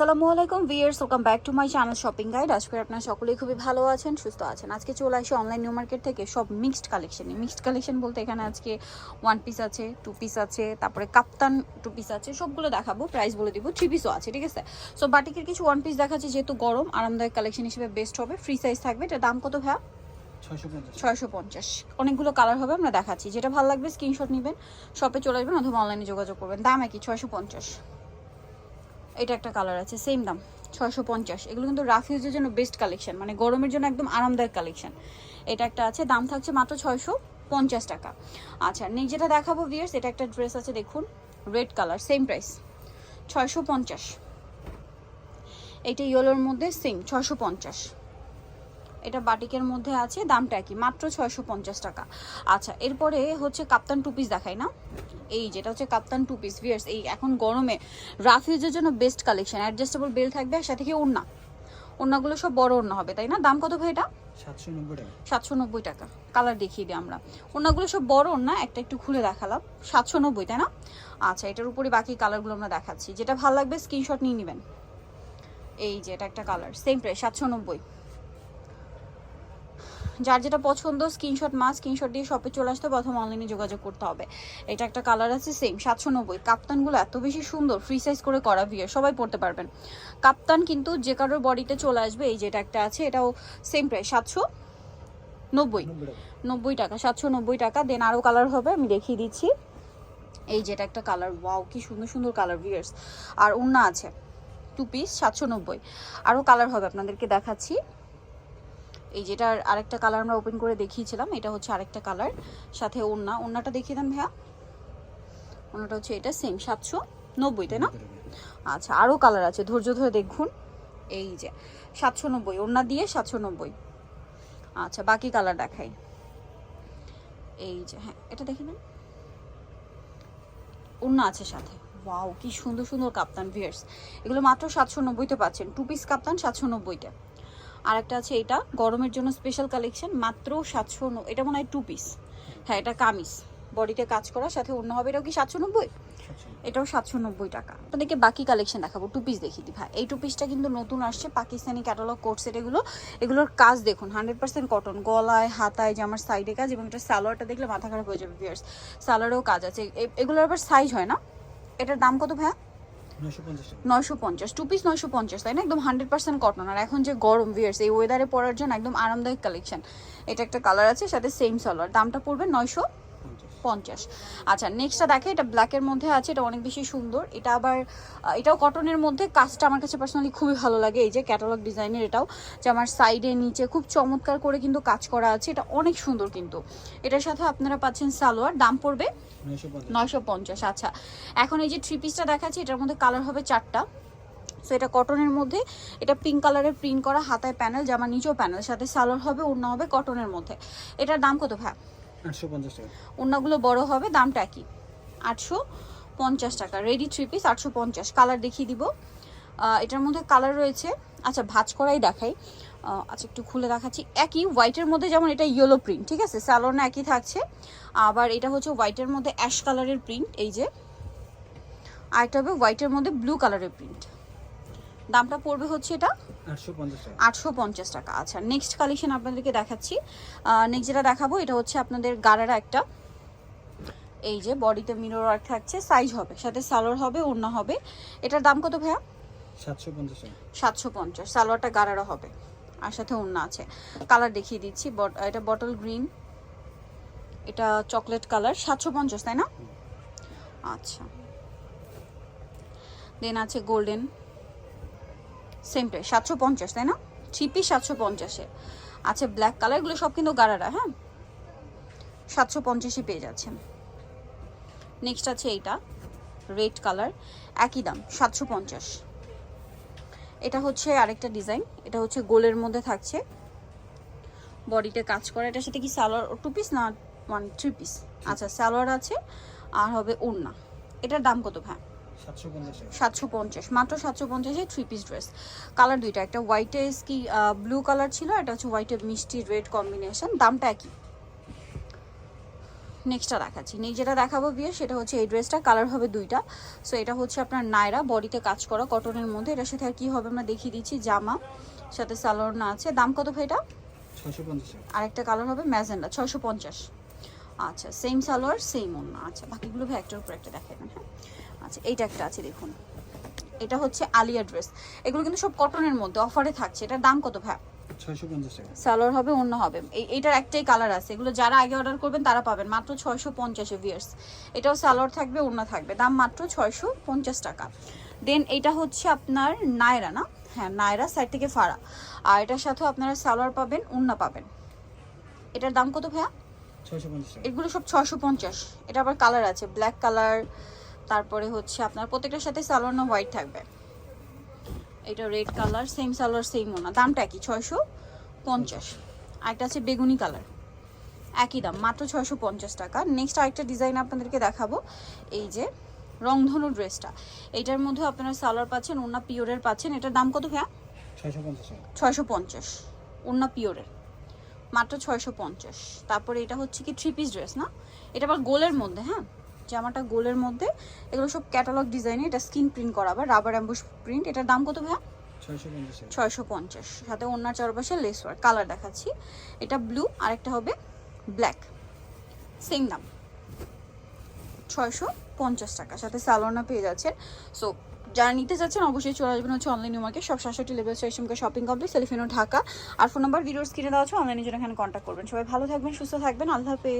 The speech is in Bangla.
আসসালামু আলাইকুম viewers welcome back to my channel shopping guide. আজকে আপনারা সকলেই খুবই ভালো আছেন সুস্থ আছেন। আজকে চলে আসি অনলাইন নিউ মার্কেট থেকে সব মিক্সড কালেকশনে মিক্সড কালেকশন বলতে এখানে আজকে ওয়ান পিস আছে টু পিস আছে তারপরে কাপ্তান টু পিস আছে সবগুলো দেখাবো প্রাইস বলে দিব থ্রি পিসও আছে ঠিক আছে? সো বাটিকের কিছু ওয়ান পিস দেখাচ্ছে যেহেতু গরম আরামদায়ক কালেকশন হিসেবে বেস্ট হবে। ফ্রি সাইজ থাকবে এটা দাম কত ভাইয়া? ছয়শো ছয়শো পঞ্চাশ। অনেকগুলো কালার হবে আমরা দেখাচ্ছি। যেটা ভালো লাগবে স্ক্রিনশট নেবেন শপে চলে আসবেন অথবা অনলাইনে যোগাযোগ করবেন। দাম একই ছয়শো পঞ্চাশ। এটা একটা কালার আছে সেম দাম, ছয়শো পঞ্চাশ। এগুলো কিন্তু রাফ ইউজের জন্য বেস্ট কালেকশন মানে গরমের জন্য একদম আরামদায়ক কালেকশন এটা একটা আছে, দাম থাকছে মাত্র ছয়শো পঞ্চাশ টাকা। আচ্ছা যেটা দেখাবো ভিয়ার্স এটা একটা ড্রেস আছে, দেখুন রেড কালার সেম প্রাইস ছয়শো পঞ্চাশ। এটা ইয়েলোর মধ্যে সেম ছয়শো পঞ্চাশ। এটা বাটিকের মধ্যে আছে, দামটা কি মাত্র ছয়শো পঞ্চাশ টাকা। আচ্ছা এরপরে হচ্ছে কাপ্তান টু পিস দেখাই না। এই যেটা হচ্ছে কাপ্তান টু পিস ভিয়ার্স এই এখন গরমে রাফ ইউজের জন্য বেস্ট কালেকশন অ্যাডজাস্টেবল বেল থাকবে আর সাথে কি ওড়না? ওড়নাগুলো সব বড় ওড়না হবে তাই না? দাম কত ভাই এটা? সাতশো নব্বই টাকা। সাতশো নব্বই টাকা। কালার দেখিয়ে দিই আমরা। ওড়নাগুলো সব বড় ওড়না একটা একটু খুলে দেখালাম। সাতশো নব্বই তাই না? আচ্ছা এটার উপরে বাকি কালারগুলো আমরা দেখাচ্ছি। যেটা ভালো লাগবে স্ক্রিনশট নিয়ে নেবেন। এই যে এটা একটা কালার সেম প্রাইস সাতশো নব্বই। যার যেটা পছন্দ স্ক্রিনশট মা স্ক্রিনশট দিয়ে শপে চলে আসতে প্রথম অনলাইনে যোগাযোগ করতে হবে। এটা একটা কালার আছে সেম সাতশো নব্বই। কাপ্তানগুলো এত বেশি সুন্দর ফ্রি সাইজ করে করা ভিয়ার সবাই পড়তে পারবেন। কাপ্তান কিন্তু যে কারোর বডিতে চলে আসবে, এই যেটা একটা আছে, এটাও সেম প্রাইস সাতশো নব্বই। নব্বই টাকা, সাতশো নব্বই টাকা দেন আরও কালার হবে, আমি দেখিয়ে দিচ্ছি। এই যেটা একটা কালার ওয়াও কি সুন্দর সুন্দর কালার ভিয়ার্স আর উন্না আছে টু পিস সাতশো নব্বই। আরও কালার হবে আপনাদেরকে দেখাচ্ছি। এই যেটার আরেকটা কালার আমরা ওপেন করে দেখিয়েছিলাম, এটা হচ্ছে আরেকটা কালার সাথে ওন্না ওন্নাটা দেখিয়ে দেন ভাইয়া। ওন্নাটা হচ্ছে এটা সেম সাতশো নব্বই, তাই না? আচ্ছা আরও কালার আছে, ধৈর্য ধরে দেখুন। এই যে, সাতশো নব্বই ওন্না দিয়ে সাতশো নব্বই। আচ্ছা বাকি কালার দেখাই। এই যে হ্যাঁ এটা দেখে নেন। ওন্না আছে সাথে। ওয়াও কি সুন্দর সুন্দর কাপ্তান ভিয়ার্স এগুলো মাত্র সাতশো নব্বইতে পাচ্ছেন। টু পিস কাপ্তান, সাতশো নব্বইতে আর একটা আছে এটা গরমের জন্য স্পেশাল কালেকশন মাত্র সাতশো এটা মনে হয় টু পিস হ্যাঁ এটা কামিজ। বডিতে কাজ করা সাথে অন্য হবে এটাও কি সাতশো নব্বই? এটাও সাতশো নব্বই টাকা। আপনাদেরকে বাকি কালেকশন দেখাবো টু পিস দেখিয়ে দিই ভাই। এই টু পিসটা কিন্তু নতুন আসছে পাকিস্তানি ক্যাটালগ কোট সেট এগুলো। এগুলোর কাজ দেখুন হান্ড্রেড পার্সেন্ট কটন গলায় হাতায় জামার সাইডে কাজ এবং এটা সালোয়ারটা দেখলে মাথা খারাপ হয়ে যাবে ভিয়ার্স সালোয়ারেও কাজ আছে। এগুলোর আবার সাইজ হয় না। এটার দাম কত ভাইয়া? নয়শো পঞ্চাশ টু পিস নয়শো পঞ্চাশ, তাই না? একদম হান্ড্রেড পার্সেন্ট কটন আর এখন যে গরম ভিয়ার্স এই ওয়েদারে পরার জন্য একদম আরামদায়ক কালেকশন এটা একটা কালার আছে, সাথে সেম সালোয়ার দামটা পড়বে নয়শো পঞ্চাশ। আচ্ছা নেক্সটটা দেখে এটা ব্ল্যাকের মধ্যে আছে এটা অনেক বেশি সুন্দর। এটা আবার এটাও কটনের মধ্যে কাজটা আমার কাছে পার্সোনালি খুবই ভালো লাগে এই যে ক্যাটালগ ডিজাইনের এটাও যে আমার সাইডে নিচে খুব চমৎকার করে কিন্তু কাজ করা আছে এটা অনেক সুন্দর কিন্তু। এটার সাথে আপনারা পাচ্ছেন সালোয়ার দাম পড়বে নয়শো পঞ্চাশ। নয়শো পঞ্চাশ আচ্ছা। এখন এই যে থ্রি পিসটা দেখাচ্ছি এটার মধ্যে কালার হবে চারটা। সো এটা কটনের মধ্যে এটা পিঙ্ক কালারের প্রিন্ট করা হাতায় প্যানেল জামা নিচেও প্যানেল সাথে সালোয়ার হবে অন্য হবে কটনের মধ্যে। এটার দাম কত ভাই আটশো পঞ্চাশ টাকা। অন্যগুলো বড় হবে, দামটা কি আটশো পঞ্চাশ টাকা রেডি থ্রি পিস আটশো পঞ্চাশ। কালার দেখিয়ে দিব। এটার মধ্যে কালার রয়েছে আচ্ছা ভাজ করাই দেখাই। আচ্ছা একটু খুলে দেখাচ্ছি। একই হোয়াইটের মধ্যে যেমন এটা ইয়েলো প্রিন্ট ঠিক আছে? স্যালোনা একই থাকছে। আবার এটা হচ্ছে হোয়াইটের মধ্যে অ্যাশ কালারের প্রিন্ট এই যে। আর এটা হবে হোয়াইটের মধ্যে ব্লু কালারের প্রিন্ট দামটা পড়বে হচ্ছে এটা আটশো পঞ্চাশ টাকা। আচ্ছা নেক্সট কালেকশন আপনাদেরকে দেখাচ্ছি। নেক্সট যেটা দেখাবো এটা হচ্ছে আপনাদের গারারা একটা। এই যে বডিতে মিরর ওয়ার্ক থাকছে সাইজ হবে সাথে সালোয়ার হবে ওড়না হবে। এটার দাম কত ভাইয়া? সাতশো পঞ্চাশ সাতশো পঞ্চাশ সালোয়ারটা গারারা হবে আর সাথে ওড়না আছে। কালার দেখিয়ে দিচ্ছি এটা বটল গ্রিন এটা চকলেট কালার সাতশো পঞ্চাশ তাই না? আচ্ছা। দেন আছে গোল্ডেন সেম প্রাইস সাতশো পঞ্চাশ তাই না? থ্রি পিস সাতশো পঞ্চাশে। আছে ব্ল্যাক কালার এগুলো সব কিন্তু গাড়ারা হ্যাঁ? সাতশো পঞ্চাশই পেয়ে যাচ্ছেন। নেক্সট আছে এইটা রেড কালার একই দাম সাতশো পঞ্চাশ। এটা হচ্ছে আরেকটা ডিজাইন এটা হচ্ছে গোলের মধ্যে থাকছে। বডিতে কাজ করা এটার সাথে কি সালোয়ার টু পিস না ওয়ান থ্রি পিস আচ্ছা সালোয়ার আছে আর হবে ওড়না। এটার দাম কত ভাই? সাতশো পঞ্চাশ মাত্র সাতশো পঞ্চাশে থ্রি পিস ড্রেস কালার দুইটা একটা হোয়াইটে কি ব্লু কালার ছিল এটা হচ্ছে হোয়াইটে মিষ্টি রেড কম্বিনেশন দামটা একই। নেক্সটটা দেখাচ্ছি। নেক্সট যেটা দেখাবো বিয়ে সেটা হচ্ছে এই ড্রেসটা কালার হবে দুইটা। সো এটা হচ্ছে আপনার নায়রা বডিতে কাজ করা কটনের মধ্যে। এটার সাথে আর কি হবে আমরা দেখিয়ে দিচ্ছি জামা। সাথে সালোয়ার না আছে। দাম কত ভাই এটা? আরেকটা কালার হবে ম্যাজেন্ডা ছয়শো পঞ্চাশ। আচ্ছা সেম সালোয়ার সেম অন্য আচ্ছা বাকিগুলো ভাই একটার উপর একটা দেখাবেন হ্যাঁ। আচ্ছা এইটা একটা আছে দেখুন। এটা হচ্ছে আলিয়া ড্রেস। এগুলো কিন্তু সব কটনের মধ্যে অফারে থাকছে। এটার দাম কত ভাই ছয়শো সালোয়ার হবে অন্য হবে। এইটার একটাই কালার আছে। এগুলো যারা আগে অর্ডার করবেন তারা পাবেন। মাত্র ছয়শো পঞ্চাশে ভিয়ার্স এটাও সালোয়ার থাকবে অন্য থাকবে। দাম মাত্র ছয়শো পঞ্চাশ টাকা। দেন এটা হচ্ছে আপনার নায়রা না? হ্যাঁ নায়রা সাইড থেকে ফাড়া। আর এটার সাথেও আপনারা সালোয়ার পাবেন উন্না পাবেন। এটার দাম কত ভাইয়া? ছয়শো এগুলো সব ছশো পঞ্চাশ। এটা আবার কালার আছে। ব্ল্যাক কালার তারপরে হচ্ছে আপনার প্রত্যেকটার সাথে সালোয়ার না হোয়াইট থাকবে। এটা red colour same salwar same ওনা। দামটা একই ছয়শো পঞ্চাশ। আরেকটা আছে বেগুনি কালার একই দাম মাত্র ছয়শো পঞ্চাশ টাকা। নেক্সট আরেকটা ডিজাইন আপনাদেরকে দেখাবো। এই যে রংধনু ড্রেসটা এইটার মধ্যে আপনারা সালোয়ার পাচ্ছেন ওনা পিওরের পাচ্ছেন। এটার দাম কত ভাইয়া? ছয়শো পঞ্চাশ ওনা পিওরের। মাত্র ছয়শো পঞ্চাশ। তারপরে এটা হচ্ছে কি থ্রি পিস ড্রেস না? এটা আবার গোলের মধ্যে হ্যাঁ? জামাটা গোলের মধ্যে এগুলো সব ক্যাটালগ ডিজাইনে এটা স্কিন প্রিন্ট করা আবার রাবার অ্যাম্বুশ প্রিন্ট এটার দাম কত ভাইয়া? ছয়শো পঞ্চাশ। সাথে অন্যার চারপাশে লেস ওয়ার্ক কালার দেখাচ্ছি। এটা ব্লু আরেকটা হবে ব্ল্যাক সেম দাম। ছয়শো পঞ্চাশ টাকা। সাথে সালোনা পেয়ে যাচ্ছেন। সো যারা নিতে চাচ্ছেন অবশ্যই চলে আসবেন হচ্ছে অনলাইন মার্কেট সব সাতষট্টি লেভেল স্টেশনকে শপিং কমপ্লেক্স সেলিফিনো ঢাকা আর ফোন নাম্বার ভিডিওস কিনে দেওয়া আছে অনলাইনে জন্য এখানে কন্ট্যাক্ট করবেন। সবাই ভালো থাকবেন সুস্থ থাকবেন। আল্লাহ হাফেজ।